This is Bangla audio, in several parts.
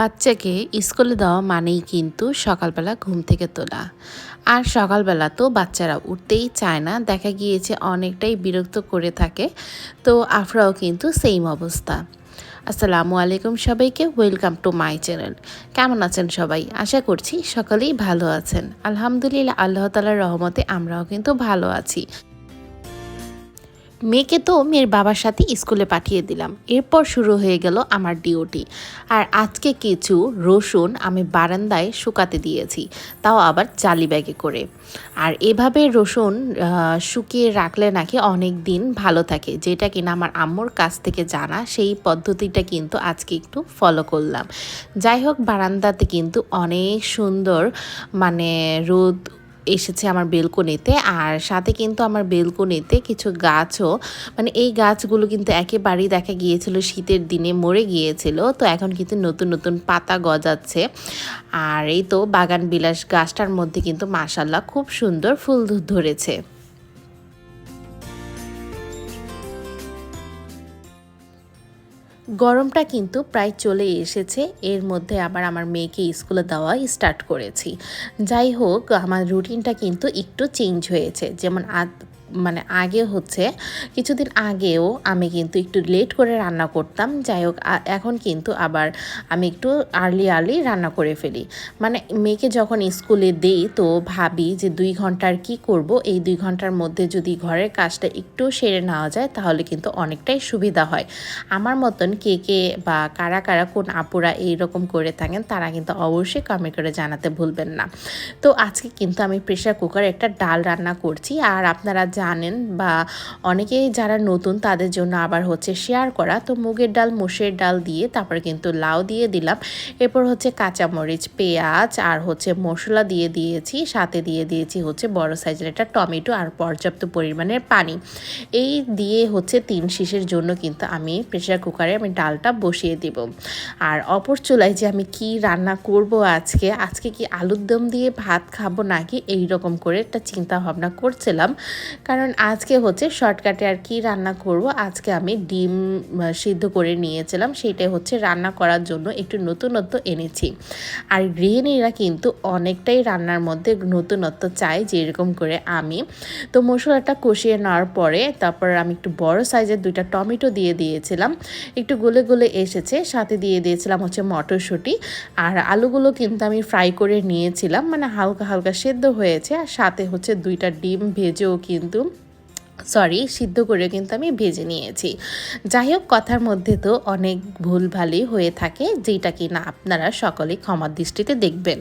বাচ্চাকে স্কুলে দেওয়া মানেই কিন্তু সকালবেলা ঘুম থেকে তোলা। আর সকালবেলা তো বাচ্চারা উঠতেই চায় না, দেখা গিয়েছে অনেকটাই বিরক্ত করে থাকে, তো আফরাও কিন্তু সেম অবস্থা। আসসালামু আলাইকুম সবাইকে ওয়েলকাম টু মাই চ্যানেল কেমন আছেন সবাই? আশা করছি সকলেই ভালো আছেন। আলহামদুলিল্লাহ, আল্লাহ তালার রহমতে আমরাও কিন্তু ভালো আছি। মেয়েকে তো মেয়ের বাবার সাথে স্কুলে পাঠিয়ে দিলাম। এরপর শুরু হয়ে গেল আমার ডিউটি। আর আজকে কিছু রসুন আমি বারান্দায় শুকাতে দিয়েছি, তাও আবার জালি ব্যাগে করে। আর এভাবে রসুন শুকিয়ে রাখলে নাকি অনেক দিন ভালো থাকে, যেটা কিনা আমার আম্মুর কাছ থেকে জানা, সেই পদ্ধতিটা কিন্তু আজকে একটু ফলো করলাম। যাই হোক, বারান্দাতে কিন্তু অনেক সুন্দর মানে রোদ এসেছে আমার বেলকনিতে আর সাথে কিন্তু আমার বেলকনিতে কিছু গাছও। মানে এই গাছগুলো কিন্তু একেবারেই দেখা গিয়েছিল শীতের দিনে মরে গিয়েছিল, তো এখন কিন্তু নতুন নতুন পাতা গজাচ্ছে। আর এই তো বাগান বিলাস গাছটার মধ্যে কিন্তু মাসাল্লাহ খুব সুন্দর ফুল ধরেছে। গরমটা কিন্তু প্রায় চলে এসেছে। এর মধ্যে আবার আমার মেয়েকে স্কুলে দেওয়া স্টার্ট করেছি। যাই হোক, আমার রুটিনটা কিন্তু একটু চেঞ্জ হয়েছে। যেমন মানে আগে হচ্ছে কিছুদিন আগেও আমি কিন্তু একটু লেট করে রান্না করতাম। যাই হোক এখন কিন্তু আবার আমি একটু আর্লি আর্লি রান্না করে ফেলি। মানে মেয়েকে যখন স্কুলে দেই তো ভাবি যে দুই ঘণ্টার কি করব? এই দুই ঘণ্টার মধ্যে যদি ঘরের কাজটা একটু সেরে নেওয়া যায় তাহলে কিন্তু অনেকটাই সুবিধা হয়। আমার মতন কে কে বা কারা কারা কোন আপুরা এইরকম করে থাকেন তারা কিন্তু অবশ্যই কমেন্ট করে জানাতে ভুলবেন না। তো আজকে কিন্তু আমি প্রেশার কুকারে একটা ডাল রান্না করছি। আর আপনারা জানেন বা অনেকেই যারা নতুন তাদের জন্য আবার হচ্ছে শেয়ার করা। তো মুগের ডাল মুসের ডাল দিয়ে তারপরে কিন্তু লাউ দিয়ে দিলাম। এরপর হচ্ছে কাঁচামরিচ, পেঁয়াজ আর হচ্ছে মশলা দিয়ে দিয়েছি। সাথে দিয়ে দিয়েছি হচ্ছে বড় সাইজের একটা টমেটো আর পর্যাপ্ত পরিমাণের পানি। এই দিয়ে হচ্ছে তিন শীষের জন্য কিন্তু আমি প্রেশার কুকারে আমি ডালটা বসিয়ে দেব। আর অপর চুলায় যে আমি কি রান্না করব আজকে আজকে কি আলুর দম দিয়ে ভাত খাব নাকি এই রকম করে একটা চিন্তা ভাবনা করছিলাম। কারণ আজকে হচ্ছে শর্টকাটে আর কি রান্না করব। আজকে আমি ডিম সিদ্ধ করে নিয়েছিলাম। সেটাই হচ্ছে রান্না করার জন্য একটু নতুনত্ব এনেছি। আর গৃহিণীরা কিন্তু অনেকটাই রান্নার মধ্যে নতুনত্ব চায় যেরকম করে আমি। তো মশলাটা কষিয়ে নেওয়ার পরে তারপর আমি একটু বড় সাইজের দুইটা টমেটো দিয়ে দিয়েছিলাম। একটু গলে গলে এসেছে, সাথে দিয়ে দিয়েছিলাম হচ্ছে মটরশুঁটি। আর আলুগুলো কিন্তু আমি ফ্রাই করে নিয়েছিলাম। মানে হালকা হালকা সেদ্ধ হয়েছে। আর সাথে হচ্ছে দুইটা ডিম ভেজেও কিন্তু সরি সিদ্ধ করে কিন্তু আমি ভেজে নিয়েছি। যাই হোক কথার মধ্যে তো অনেক ভুলভালই হয়ে থাকে যেটা কি না আপনারা সকলে ক্ষমার দৃষ্টিতে দেখবেন।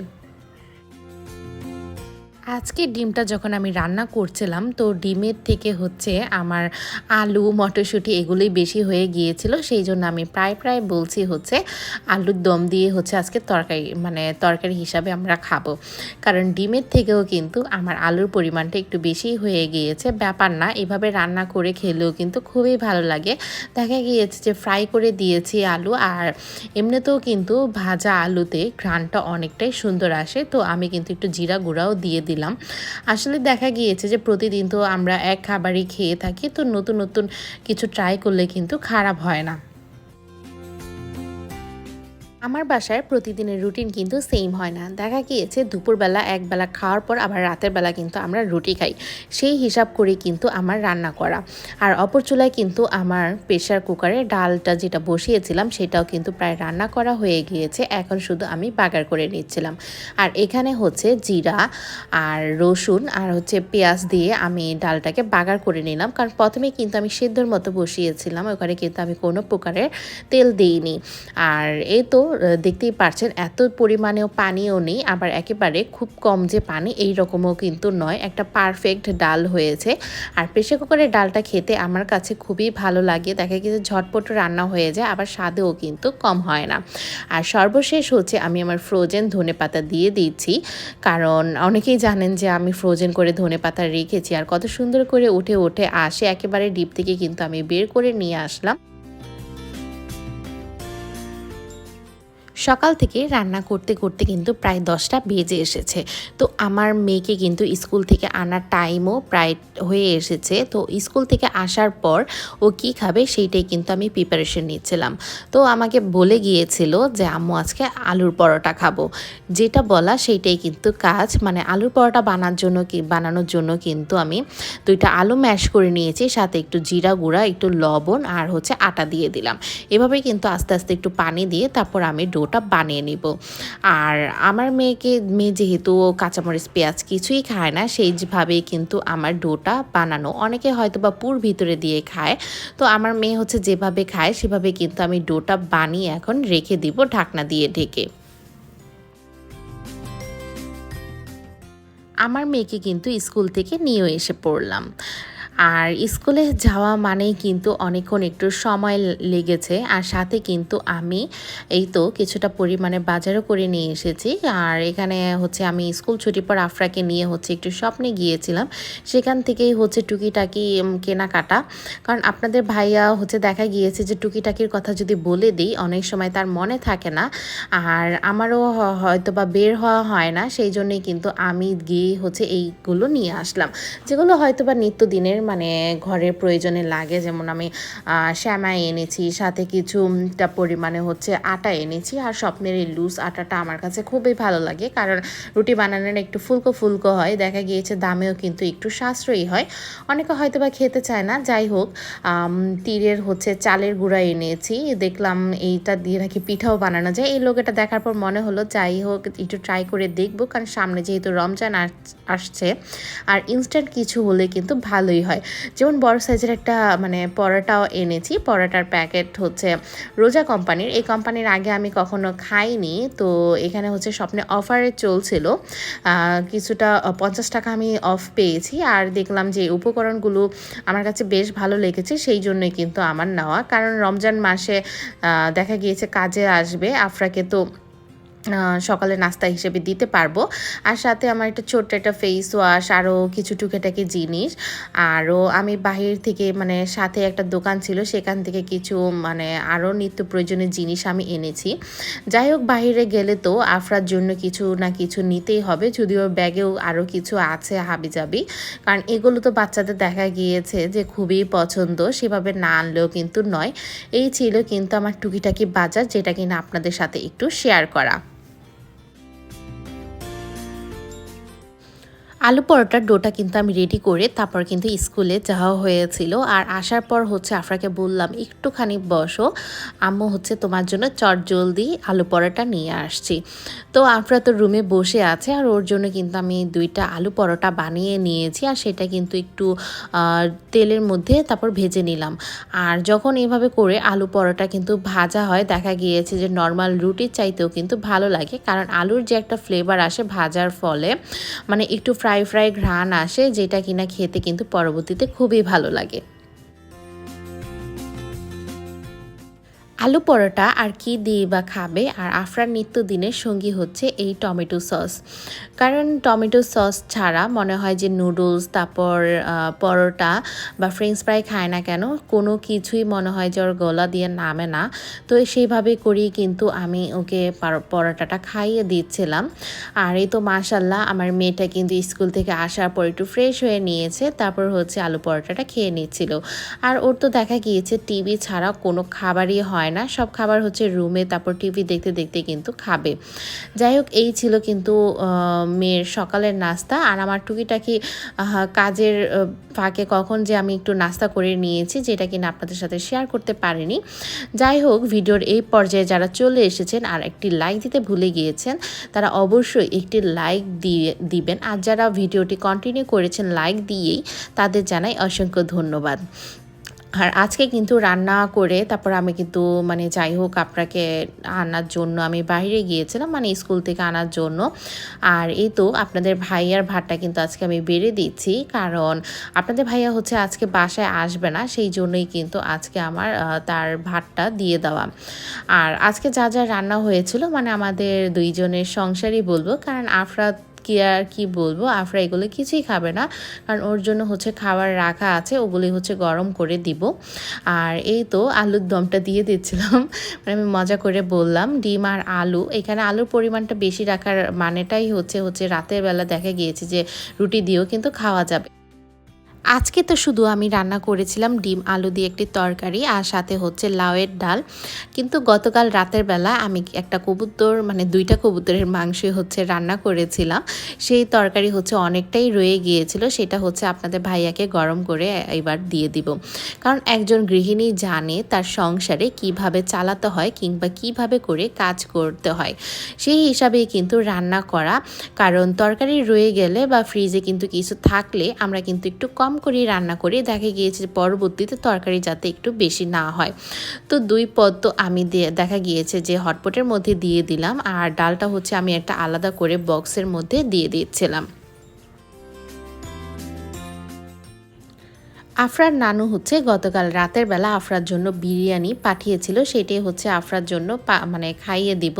আজকে ডিমটা যখন আমি রান্না করছিলাম, তো ডিমের থেকে হচ্ছে আমার আলু, মটরশুঁটি এগুলোই বেশি হয়ে গিয়েছিল। সেই জন্য আমি প্রায় প্রায় বলছি হচ্ছে আলুর দম দিয়ে হচ্ছে আজকে তরকারি মানে তরকারি হিসাবে আমরা খাব। কারণ ডিমের থেকেও কিন্তু আমার আলুর পরিমাণটা একটু বেশি হয়ে গিয়েছে। ব্যাপার না, এভাবে রান্না করে খেলেও কিন্তু খুবই ভালো লাগে। দেখা গিয়েছে যে ফ্রাই করে দিয়েছি আলু আর এমনিতেও কিন্তু ভাজা আলুতে ঘ্রাণটা অনেকটাই সুন্দর আসে। তো আমি কিন্তু একটু জিরা গুঁড়াও দিয়ে দিলাম। আসলে দেখা গিয়েছে যে প্রতিদিন তো আমরা এক খাবারই খেয়ে থাকি, তো নতুন নতুন কিছু ট্রাই করলে কিন্তু খারাপ হয় না। আমার বাসায় প্রতিদিনের রুটিন কিন্তু সেম হয় না। দেখা গিয়েছে দুপুরবেলা একবেলা খাওয়ার পর আবার রাতের বেলা কিন্তু আমরা রুটি খাই। সেই হিসাব করে কিন্তু আমার রান্না করা। আর অপর চুলায় কিন্তু আমার প্রেশার কুকারে ডালটা যেটা বসিয়েছিলাম সেটাও কিন্তু প্রায় রান্না করা হয়ে গিয়েছে। এখন শুধু আমি বাগার করে নিচ্ছিলাম। আর এখানে হচ্ছে জিরা আর রসুন আর হচ্ছে পেঁয়াজ দিয়ে আমি ডালটাকে বাগার করে নিলাম। কারণ প্রথমে কিন্তু আমি সেদ্ধর মতো বসিয়েছিলাম। ওখানে কিন্তু আমি কোনো প্রকারের তেল দিইনি। আর এই তো দেখতেই পারছেন, এত পরিমাণেও পানিও নেই, আবার একেবারে খুব কম যে পানি, এই রকমও কিন্তু নয়। একটা পারফেক্ট ডাল হয়েছে। আর প্রেশার কুকারের ডালটা খেতে আমার কাছে খুবই ভালো লাগে। দেখা গেছে ঝটপট রান্না হয়ে যায়, আবার স্বাদেও কিন্তু কম হয় না। আর সর্বশেষ হচ্ছে, আমি আমার ফ্রোজেন ধনে পাতা দিয়ে দিচ্ছি। কারণ অনেকেই জানেন যে আমি ফ্রোজেন করে ধনে পাতা রেখেছি, আর কত সুন্দর করে উঠে উঠে আসে। একেবারে ডিপ থেকে কিন্তু আমি বের করে নিয়ে আসলাম। সকাল থেকে রান্না করতে করতে কিন্তু প্রায় দশটা বেজে এসেছে। তো আমার মেয়েকে কিন্তু স্কুল থেকে আনার টাইমও প্রায় হয়ে এসেছে। তো স্কুল থেকে আসার পর ও কি খাবে সেইটাই কিন্তু আমি প্রিপারেশন নিচ্ছিলাম। তো আমাকে বলে গিয়েছিল যে, আম্মু, আজকে আলুর পরোটা খাব। যেটা বলা সেইটাই কিন্তু কাজ। মানে আলুর পরোটা বানার জন্য কি, বানানোর জন্য কিন্তু আমি দুইটা আলু ম্যাশ করে নিয়েছি, সাথে একটু জিরা গুঁড়া, একটু লবণ আর হচ্ছে আটা দিয়ে দিলাম। এভাবে কিন্তু আস্তে আস্তে একটু পানি দিয়ে তারপর আমি ডোটা বানিয়ে নিব। আর আমার মেয়েকে, মেয়ে যেহেতু কাঁচামরিচ, পেঁয়াজ কিছুই খায় না, সেইভাবেই কিন্তু আমার ডোটা বানানো। অনেকে হয়তো বা পুর ভিতরে দিয়ে খায়। তো আমার মেয়ে হচ্ছে যেভাবে খায়, সেভাবে কিন্তু আমি ডোটা বানিয়ে এখন রেখে দিব ঢাকনা দিয়ে ঢেকে। আমার মেয়েকে কিন্তু স্কুল থেকে নিয়েও এসে পড়লাম। আর স্কুলে যাওয়া মানেই কিন্তু অনেকক্ষণ একটু সময় লেগেছে। আর সাথে কিন্তু আমি এই তো কিছুটা পরিমাণে বাজারও করে নিয়ে এসেছি। আর এখানে হচ্ছে আমি স্কুল ছুটির পর আফরাকে নিয়ে হচ্ছে একটু স্বপ্নে গিয়েছিলাম। সেখান থেকেই হচ্ছে টুকিটাকি কেনাকাটা। কারণ আপনাদের ভাইয়া হচ্ছে দেখা গিয়েছে যে টুকিটাকির কথা যদি বলে দিই, অনেক সময় তার মনে থাকে না। আর আমারও হয়তো বা বের হওয়া হয় না। সেই জন্যই কিন্তু আমি গিয়ে হচ্ছে এইগুলো নিয়ে আসলাম। যেগুলো হয়তো বা নিত্যদিনের মানে ঘরের প্রয়োজনে লাগে। যেমন আমি শ্যামাই এনেছি, সাথে কিছুটা পরিমাণে হচ্ছে আটা এনেছি। আর স্বপ্নের এই লুজ আটাটা আমার কাছে খুবই ভালো লাগে। কারণ রুটি বানানোর একটু ফুলকো ফুলকো হয়, দেখা গিয়েছে দামেও কিন্তু একটু সাশ্রয়ী হয়। অনেকে হয়তো বা খেতে চায় না, যাই হোক তীরের হচ্ছে চালের গুঁড়া এনেছি। দেখলাম এইটা দিয়ে নাকি পিঠাও বানানো যায়। এই লোকেটা দেখার পর মনে হলো, যাই হোক, একটু ট্রাই করে দেখব। কারণ সামনে যেহেতু রমজান আসছে, আর ইনস্ট্যান্ট কিছু হলে কিন্তু ভালোই হয়। যেমন বড় সাইজের একটা মানে পরোটাও এনেছি। পরোটার প্যাকেট হচ্ছে রোজা কোম্পানির। এই কোম্পানির আগে আমি কখনো খাইনি। তো এখানে হচ্ছে স্বপ্নে অফারে চলছিল। কিছুটা পঞ্চাশ টাকা আমি অফ পেয়েছি। আর দেখলাম যে উপকরণগুলো আমার কাছে বেশ ভালো লেগেছে, সেই জন্যই কিন্তু আমার নেওয়া। কারণ রমজান মাসে দেখা গিয়েছে কাজে আসবে। আফরাকে তো সকালে নাস্তা হিসেবে দিতে পারব। আর সাথে আমার একটা ছোট্ট একটা ফেস ওয়াশ আরও কিছু টুকেটাকি জিনিস। আরও আমি বাহির থেকে মানে সাথে একটা দোকান ছিল, সেখান থেকে কিছু মানে আরও নিত্য প্রয়োজনীয় জিনিস আমি এনেছি। যাই হোক, বাহিরে গেলে তো আফরার জন্য কিছু না কিছু নিতেই হবে, যদিও ব্যাগেও আরও কিছু আছে হাবি যাবি কারণ এগুলো তো বাচ্চাদের দেখা গিয়েছে যে খুবই পছন্দ, সেভাবে না আনলেও কিন্তু নয়। এই ছিল কিন্তু আমার টুকিটাকি বাজার, যেটা কিনা আপনাদের সাথে একটু শেয়ার করা। আলু পরোটার ডোটা কিন্তু আমি রেডি করে তারপর কিন্তু স্কুলে যাওয়া হয়েছিল। আর আসার পর হচ্ছে আফরাকে বললাম, একটুখানি বসো, আম্মু হচ্ছে তোমার জন্য চট জলদি আলু পরোটা নিয়ে আসছি। তো আফরা তো রুমে বসে আছে আর ওর জন্য কিন্তু আমি দুইটা আলু পরোটা বানিয়ে নিয়েছি আর সেটা কিন্তু একটু তেলের মধ্যে তারপর ভেজে নিলাম। আর যখন এভাবে করে আলু পরোটা কিন্তু ভাজা হয়, দেখা গিয়েছে যে নর্মাল রুটির চাইতেও কিন্তু ভালো লাগে। কারণ আলুর যে একটা ফ্লেভার আসে ভাজার ফলে মানে একটু ফ্রাই ফ্রাই ঘ্রাণ আসে যেটা কিনা খেতে কিন্তু পরবর্তীতে খুবই ভালো লাগে। আলু পরোটা আর কি দিয়ে বা খাবে আর আফরার নিত্যদিনের সঙ্গী হচ্ছে এই টমেটো সস। কারণ টমেটো সস ছাড়া মনে হয় যে নুডলস, তারপর পরোটা বা ফ্রেঞ্চ ফ্রাই খায় না কেন? কোনো কিছুই মনে হয় যে ওর গলা দিয়ে নামে না। তো সেইভাবে করি কিন্তু আমি ওকে পরোটাটা খাইয়ে দিচ্ছিলাম। আর এই তো মাশাল্লাহ আমার মেয়েটা কিন্তু স্কুল থেকে আসার পর একটু ফ্রেশ হয়ে নিয়েছে, তারপর হচ্ছে আলু পরোটাটা খেয়ে নিচ্ছিল। আর ওর তো দেখা গিয়েছে টিভি ছাড়া কোনো খাবারই হয় হয় না। সব খাবার হচ্ছে রুমে তারপর টিভি দেখতে দেখতে কিন্তু খাবে। যাই হোক এই ছিল কিন্তু মেয়ের সকালের নাস্তা। আর আমার টুকিটাকি কাজের ফাঁকে কখন যে আমি একটু নাস্তা করে নিয়েছি, যেটা কিনা আপনাদের সাথে শেয়ার করতে পারিনি। যাই হোক ভিডিওর এই পর্যায়ে যারা চলে এসেছেন আর একটি লাইক দিতে ভুলে গিয়েছেন, তারা অবশ্যই একটি লাইক দিয়ে দিবেন। আর যারা ভিডিওটি কন্টিনিউ করেছেন লাইক দিয়েই তাদের জানাই অসংখ্য ধন্যবাদ। আর আজকে কিন্তু রান্না করে তারপর আমি কিন্তু মানে যাই হোক আপনাকে আনার জন্য আমি বাইরে গিয়েছিলাম মানে স্কুল থেকে আনার জন্য। আর এই তো আপনাদের ভাইয়ার ভাতটা কিন্তু আজকে আমি বেড়ে দিচ্ছি, কারণ আপনাদের ভাইয়া হচ্ছে আজকে বাসায় আসবে না, সেই জন্যই কিন্তু আজকে আমার তার ভাতটা দিয়ে দেওয়া। আর আজকে যা যা রান্না হয়েছিল মানে আমাদের দুইজনের সংসারই বলব, কারণ আফরাত কি আর কি বলব? আফরা এগুলো কিছুই খাবে না। কারণ ওর জন্য হচ্ছে খাবার রাখা আছে, ওগুলি হচ্ছে গরম করে দিব। আর এই তো আলুর দমটা দিয়ে দিচ্ছিলাম। মানে আমি মজা করে বললাম, ডিম আর আলু। এখানে আলুর পরিমাণটা বেশি রাখার মানেটাই হচ্ছে হচ্ছে রাতের বেলা দেখা গিয়েছে যে রুটি দিয়েও কিন্তু খাওয়া যাবে। আজকে তো শুধু আমি রান্না করেছিলাম ডিম, আলু দিয়ে একটি তরকারি আর সাথে হচ্ছে লাউয়ের ডাল। কিন্তু গতকাল রাতের বেলা আমি একটা কবুতর মানে দুইটা কবুতরের মাংস হচ্ছে রান্না করেছিলাম। সেই তরকারি হচ্ছে অনেকটাই রয়ে গিয়েছিল, সেটা হচ্ছে আপনাদের ভাইয়াকে গরম করে এবার দিয়ে দিব। কারণ একজন গৃহিণী জানে তার সংসারে কীভাবে চালাতে হয় কিংবা কীভাবে করে কাজ করতে হয়। সেই হিসাবেই কিন্তু রান্না করা। কারণ তরকারি রয়ে গেলে বা ফ্রিজে কিন্তু কিছু থাকলে আমরা কিন্তু একটু কম করেই রান্না করে দেখা গিয়েছে পরবর্তীতে তরকারি যাতে একটু বেশি না হয়। তো দুই পদ তো আমি দেখা গিয়েছে যে হটপটের মধ্যে দিয়ে দিলাম আর ডালটা হচ্ছে আমি একটা আলাদা করে বক্সের মধ্যে দিয়ে দিচ্ছিলাম। আফরার নানু হচ্ছে গতকাল রাতের বেলা আফরার জন্য বিরিয়ানি পাঠিয়েছিল সেটাই হচ্ছে আফরার জন্য মানে খাইয়ে দিব।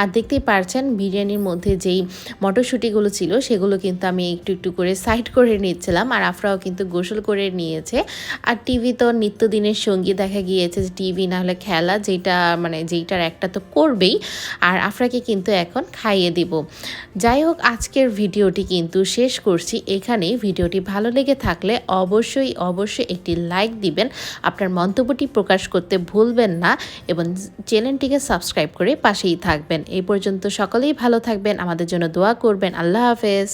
আর দেখতেই পারছেন বিরিয়ানির মধ্যে যেই মটরশুঁটিগুলো ছিল, সেগুলো কিন্তু আমি একটু একটু করে সাইড করে নিচ্ছিলাম আর আফরাও কিন্তু গোসল করে নিয়েছে। আর টিভি তো নিত্যদিনের সঙ্গী দেখা গিয়েছে যে টিভি না হলে খেলা যেটা মানে যেইটার একটা তো করবেই। আর আফরাকে কিন্তু এখন খাইয়ে দিব। যাই হোক, আজকের ভিডিওটি কিন্তু শেষ করছি। এখানেই ভিডিওটি ভালো লেগে থাকলে অবশ্যই অবশ্যই একটি লাইক দিবেন। আপনার মন্তব্যটি প্রকাশ করতে ভুলবেন না এবং চ্যানেলটিকে সাবস্ক্রাইব করে পাশেই থাকবেন। এই পর্যন্ত সকলেই ভালো থাকবেন। আমাদের জন্য দোয়া করবেন। আল্লাহ হাফেজ।